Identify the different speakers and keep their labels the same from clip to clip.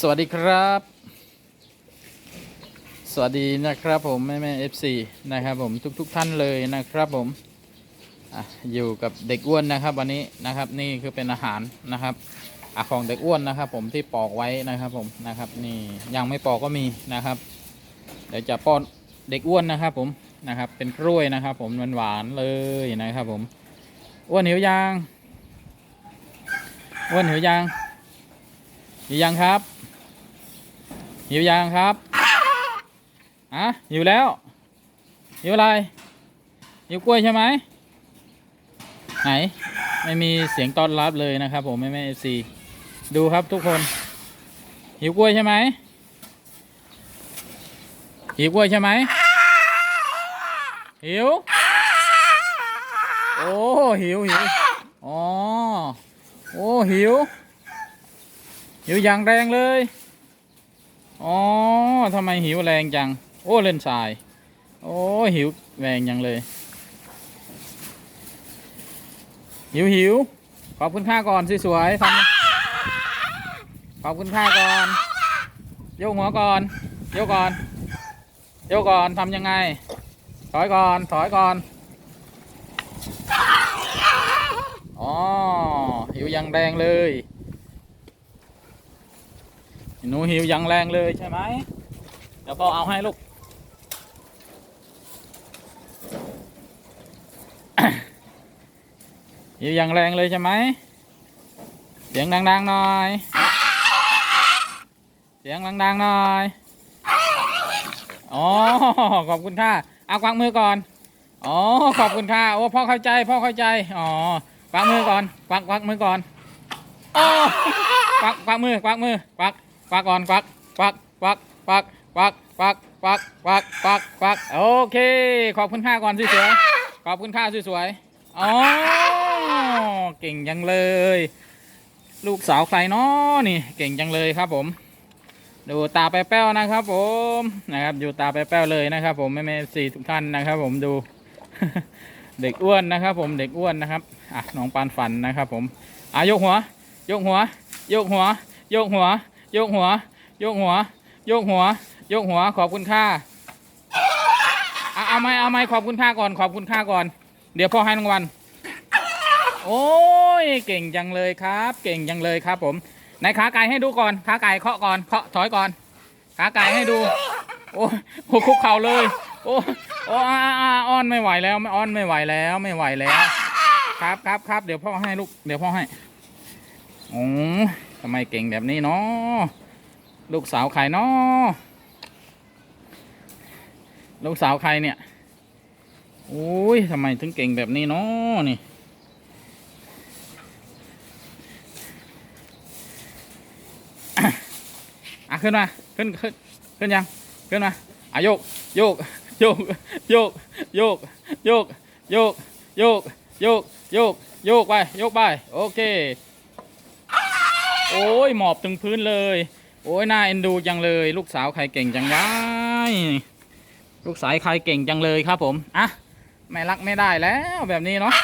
Speaker 1: สวัสดีครับ สวัสดีนะครับผมแม่แม่เอฟซีนะครับผมทุกๆทท่านเลยนะครับผมออยู่กับเด็กอ้วนนะครับ วันนี้นะครับนี่คือเป็นอาหารนะครับอของเด็กอ้วนนะครับ ผมที่ปอกไว้นะครับผมนะครับ นี่ยังไม่ปอกก็มีนะครับ เดี๋ยวจะป้อนเด็กอ้วนนะครับ ผมนะครับ เป็นกล้วยนะครับ ผมมันหวานเลยนะครับ ผมอ้วนหิวยังอ้วนหิวยังหิวยังครับ หิวยังครับอะหิวแล้วหิวอะไรหิวกล้วยใช่ไหมไหนไม่มีเสียงต้อนรับเลยนะครับ ผมแม่แม่เอฟซีดูครับทุกคน หิวกล้วยใช่ไหมหิวกล้วยใช่ไหมหิวโอ้หิวหิวอ๋อโอ้หิวหิวอย่างแรงเลย อ๋อทำไมหิวแรงจัง โอ้เล่นทราย โอ้หิวแรงยังเลย หิวหิวขอบคุณค่าก่อนสวยๆทำขอบคุณค่าก่อนโยกหัวก่อนโยกก่อนโยกก่อนทำยังไง ถอยก่อนถอยก่อนอ๋อหิวยังแรงเลย หนูหิวยังแรงเลยใช่ไหม เดี๋ยวพ่อเอาให้ลูก หิวยังแรงเลยใช่ไหม เสียงดังๆหน่อย เสียงดังๆหน่อยอ๋อขอบคุณค่ะเอากวักมือก่อน อ๋อ ขอบคุณค่ะ โอ้ พ่อเข้าใจ พ่อเข้าใจ อ๋อ กวักมือก่อน กวักกวักมือก่อน โอ้กวักกวักมือกวักมือกวัก ควักก่อนควักควักควักควักควักควักควักควักควักควักโอเค ขอบคุณค่าก่อนสวยๆขอบคุณค่าสวยๆอ๋อเก่งจังเลย ลูกสาวใครเนาะนี่เก่งจังเลยครับผม ดูตาแป้วนะครับ ผมนะครับอยู่ตาแป้วเลยนะครับ ผมแม่แม่สี่ทุกท่านนะครับ ผมดู เด็กอ้วนนะครับ ผมเด็กอ้วนนะครับอะน้องปานฝันนะครับ ผมอะยกหัวยกหัวยกหัวยกหัว ยกหัว ยกหัว ยกหัว ยกหัว ขอบคุณค่าเอาเอาไหมเอาไหมขอบคุณค่าก่อน ขอบคุณค่าก่อน เดี๋ยวพ่อให้รางวัล โอ้ย เก่งจังเลยครับ เก่งจังเลยครับผมไหนขาไก่ให้ดูก่อน ขาไก่เคาะก่อน เคาะถอยก่อน ขาไก่ให้ดู โอ้โหคุกเข่าเลย โอ้โอ้อาอาอ้อนไม่ไหวแล้ว ไม่อ้อนไม่ไหวแล้ว ไม่ไหวแล้ว ครับครับครับเดี๋ยวพ่อให้ลูก เดี๋ยวพ่อให้โอ้ ทำไมเก่งแบบนี้เนาะลูกสาวใครเนาะลูกสาวใครเนี่ยโอ้ยทำไมถึงเก่งแบบนี้เนาะนี่อะขึ้นมาขึ้นขึ้นขึ้นยังขึ้นมาอะโยกโยกโยกโยกโยกโยกโยกโยกโยกโยกโยกไปโยกไปโอเค โอ้ยหมอบถึงพื้นเลย โอ้ยน่าเอ็นดูจังเลย ลูกสาวใครเก่งจังวะลูกสาวใครเก่งจังเลยครับผมอะไม่รักไม่ได้แล้วแบบนี้เนาะ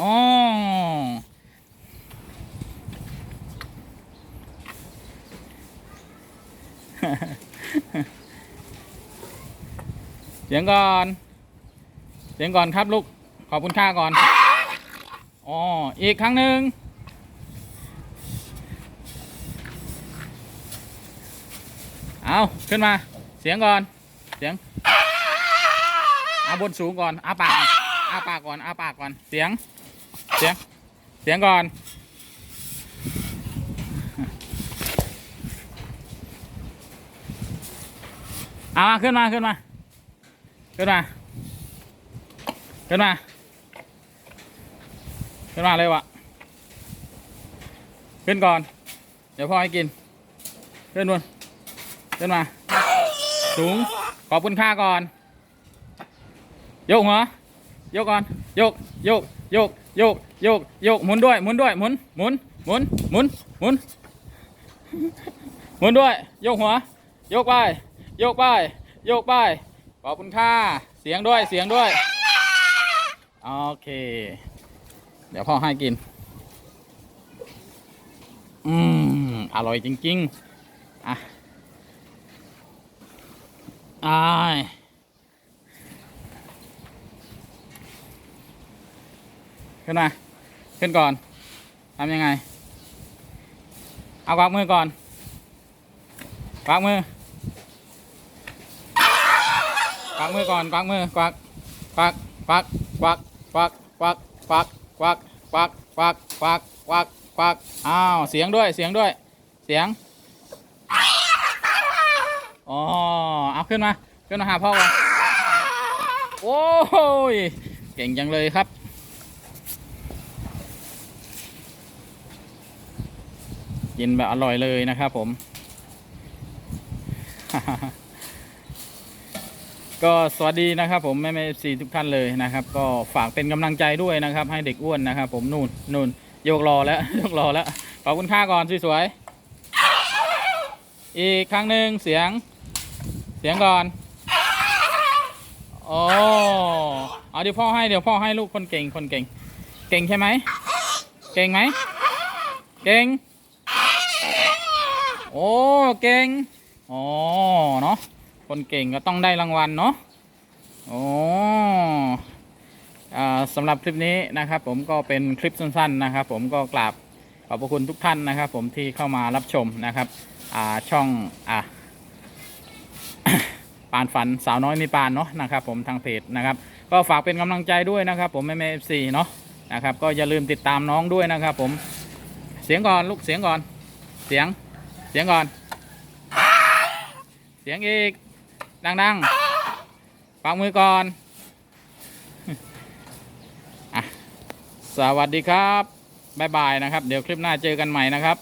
Speaker 1: อ๋อเสียงก่อน เสียงก่อนครับลูก ขอบคุณค่าก่อน อ๋อ อีกครั้งหนึ่ง เอาขึ้นมา เสียงก่อน เสียงเอาบนสูงก่อนอาปากอาปากก่อนอาปากก่อน เสียง เสียง เสียงก่อน เอาขึ้นมาขึ้นมา ขึ้นมา ขึ้นมา ขึ้นมาเลยวะขึ้นก่อน เดี๋ยวพ่อให้กิน ขึ้นบน ขึ้นมา สูง ขอบคุณค่าก่อนโยกหัวโยกก่อนโยกโยกโยกโยกโยกโยก หมุนด้วย หมุนด้วย หมุน หมุน หมุน หมุน หมุน หมุนด้วยโยกหัวโยกไปโยกไปโยกไป ขอบคุณค่า เสียงด้วย เสียงด้วย โอเค เดี๋ยวพ่อให้กิน อืม อร่อยจริง ๆ อะ อายขึ้นมา ขึ้นก่อน ทำยังไง เอาวักมือก่อนวักมือวักมือก่อนวักมือกวักกวักกวักกวักกวักกวักกวักกวักกวักกวักวักวักวักอ้าว เสียงด้วย เสียงด้วย เสียง อ๋อเอาขึ้นมา ขึ้นมาหาพ่อก่อนโอ้ย เก่งจังเลยครับ กินแบบอร่อยเลยนะครับผม ก็สวัสดีนะครับผมแม่แม่เอฟซีทุกท่านเลยนะครับ ก็ฝากเป็นกำลังใจด้วยนะครับ ให้เด็กอ้วนนะครับผมนู่นนู่นโยกรอแล้วโยกรอแล้วขอบคุณค่าก่อนสวยๆอีกครั้งหนึ่งเสียง สียงก่อน โอ้เอาเดี๋ยวพ่อให้เดี๋ยวพ่อให้ลูกคนเก่งคนเก่ง เก่งใช่ไหม เก่งไหม เก่ง โอ้ เก่ง อ๋อ เนาะ คนเก่งก็ต้องได้รางวัลเนาะ โอ้อ่าสำหรับคลิปนี้นะครับ ผมก็เป็นคลิปสั้นๆนะครับ ผมก็กราบขอบพระคุณทุกท่านนะครับ ผมที่เข้ามารับชมนะครับอ่าช่องอ่าานฝันสาวน้อยมีปานเนาะนะครับผมทางเพจนะครับก็ฝากเป็นกำลังใจด้วยนะครับ ผมแม่แม่เอฟซีเนาะนะครับก็อย่าลืมติดตามน้องด้วยนะครับ ผมเสียงก่อนลูกเสียงก่อนเสียงเสียงก่อน เสียงอีกดังๆปังมือก่อนอสวัสดีครับ บ๊ายบายนะครับ เดี๋ยวคลิปหน้าเจอกันใหม่นะครับ